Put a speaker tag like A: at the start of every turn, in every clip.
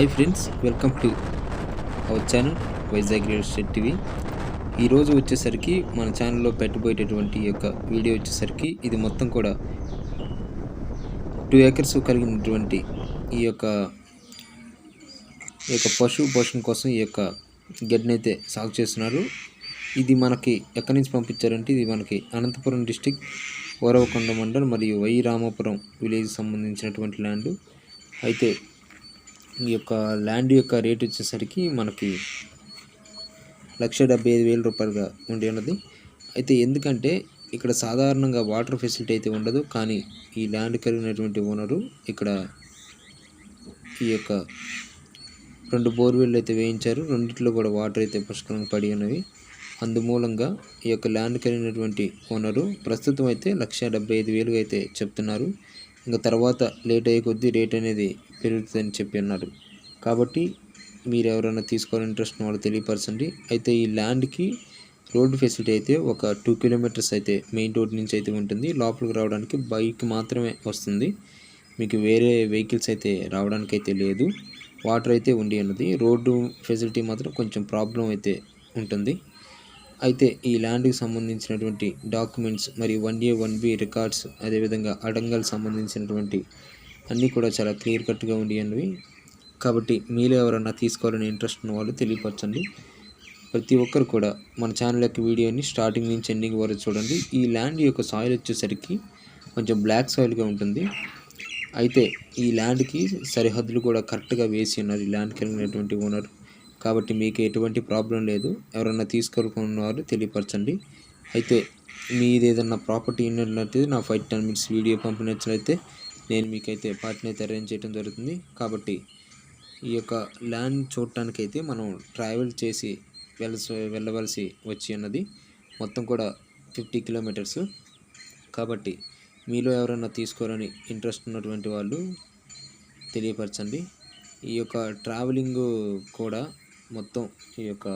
A: Hi friends welcome to our channel Vizag real estate TV ఈరోజు వచ్చేసరికి మన ఛానల్లో పెట్టబోయేటటువంటి ఈ యొక్క వీడియో వచ్చేసరికి ఇది మొత్తం కూడా టూ ఏకర్స్ కలిగినటువంటి ఈ యొక్క ఈ యొక్క పశు పోషణ కోసం ఈ యొక్క గడ్డిని అయితే సాగు చేస్తున్నారు. ఇది మనకి ఎక్కడి నుంచి పంపించారంటే ఇది మనకి అనంతపురం డిస్టిక్ ఓరవకొండ మండల్ మరియు వై రామాపురం విలేజ్ సంబంధించినటువంటి ల్యాండ్ అయితే ఈ యొక్క ల్యాండ్ యొక్క రేట్ వచ్చేసరికి మనకి లక్ష డెబ్బై ఐదు వేల రూపాయలుగా ఉండి ఉన్నది. అయితే ఎందుకంటే ఇక్కడ సాధారణంగా వాటర్ ఫెసిలిటీ అయితే ఉండదు కానీ ఈ ల్యాండ్ కలిగినటువంటి ఓనరు ఇక్కడ ఈ యొక్క రెండు బోర్వెల్ అయితే వేయించారు. రెండిట్లో కూడా వాటర్ అయితే పుష్కలంగా పడి ఉన్నవి. అందుమూలంగా ఈ యొక్క ల్యాండ్ కలిగినటువంటి ఓనరు ప్రస్తుతం అయితే లక్ష డెబ్బై ఐదు వేలుగా అయితే చెప్తున్నారు. ఇంకా తర్వాత లేట్ అయ్యే కొద్దీ రేట్ అనేది పెరుగుతుందని చెప్పి అన్నారు. కాబట్టి మీరు ఎవరైనా తీసుకోవాలని ఇంట్రెస్ట్ వాళ్ళు తెలియపరచండి. అయితే ఈ ల్యాండ్కి రోడ్డు ఫెసిలిటీ అయితే ఒక టూ కిలోమీటర్స్ అయితే మెయిన్ రోడ్ నుంచి అయితే ఉంటుంది. లోపలికి రావడానికి బైక్ మాత్రమే వస్తుంది. మీకు వేరే వెహికల్స్ అయితే రావడానికి అయితే లేదు. వాటర్ అయితే ఉండి ఉన్నది. రోడ్డు ఫెసిలిటీ మాత్రం కొంచెం ప్రాబ్లం అయితే ఉంటుంది. అయితే ఈ ల్యాండ్కి సంబంధించినటువంటి డాక్యుమెంట్స్ మరియు one A one B records అదేవిధంగా అడంగల్ సంబంధించినటువంటి అన్నీ కూడా చాలా క్లియర్ కట్గా ఉండేవి కాబట్టి మీలో ఎవరన్నా తీసుకోవాలని ఇంట్రెస్ట్ ఉన్న వాళ్ళు తెలియపరచండి. ప్రతి ఒక్కరు కూడా మన ఛానల్ యొక్క వీడియోని స్టార్టింగ్ నుంచి ఎండింగ్ వరకు చూడండి. ఈ ల్యాండ్ యొక్క సాయిల్ వచ్చేసరికి కొంచెం బ్లాక్ సాయిల్గా ఉంటుంది. అయితే ఈ ల్యాండ్కి సరిహద్దులు కూడా కరెక్ట్గా వేసి ఉన్నారు. ఈ ల్యాండ్ కలిగినటువంటి ఓనర్ కాబట్టి మీకు ఎటువంటి ప్రాబ్లం లేదు. ఎవరన్నా తీసుకోవాలనుకున్నవారు తెలియపరచండి. అయితే మీది ఏదన్నా ప్రాపర్టీ ఉన్నట్లయితే నా ఫైవ్ టెన్ మినిట్స్ వీడియో పంపినట్లయితే నేను మీకైతే పార్టీని అయితే అరేంజ్ చేయడం జరుగుతుంది. కాబట్టి ఈ యొక్క ల్యాండ్ చూడటానికైతే మనం ట్రావెల్ చేసి వెళ్ళ వెళ్ళవలసి వచ్చి ఉన్నది. మొత్తం కూడా ఫిఫ్టీ కిలోమీటర్స్ కాబట్టి మీలో ఎవరైనా తీసుకోవాలని ఇంట్రెస్ట్ ఉన్నటువంటి వాళ్ళు తెలియపరచండి. ఈ యొక్క ట్రావెలింగ్ కూడా మొత్తం ఈ యొక్క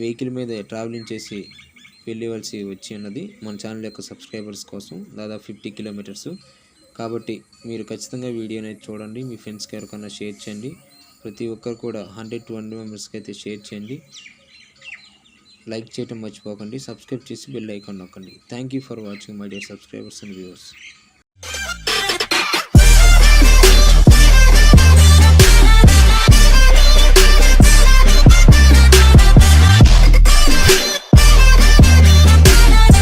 A: వెహికల్ మీద ట్రావెలింగ్ చేసి వెళ్ళవలసి వచ్చి ఉన్నది. మన ఛానల్ యొక్క సబ్స్క్రైబర్స్ కోసం దాదాపు ఫిఫ్టీ కిలోమీటర్స్. కాబట్టి మీరు ఖచ్చితంగా వీడియో అనేది చూడండి. మీ ఫ్రెండ్స్కి ఎవరికైనా షేర్ చేయండి. ప్రతి ఒక్కరు కూడా హండ్రెడ్ టు హండ్రెడ్ మెంబర్స్కి అయితే షేర్ చేయండి. లైక్ చేయటం మర్చిపోకండి. సబ్స్క్రైబ్ చేసి బెల్ ఐకాన్ నొక్కండి. Thank you for watching my dear subscribers and viewers.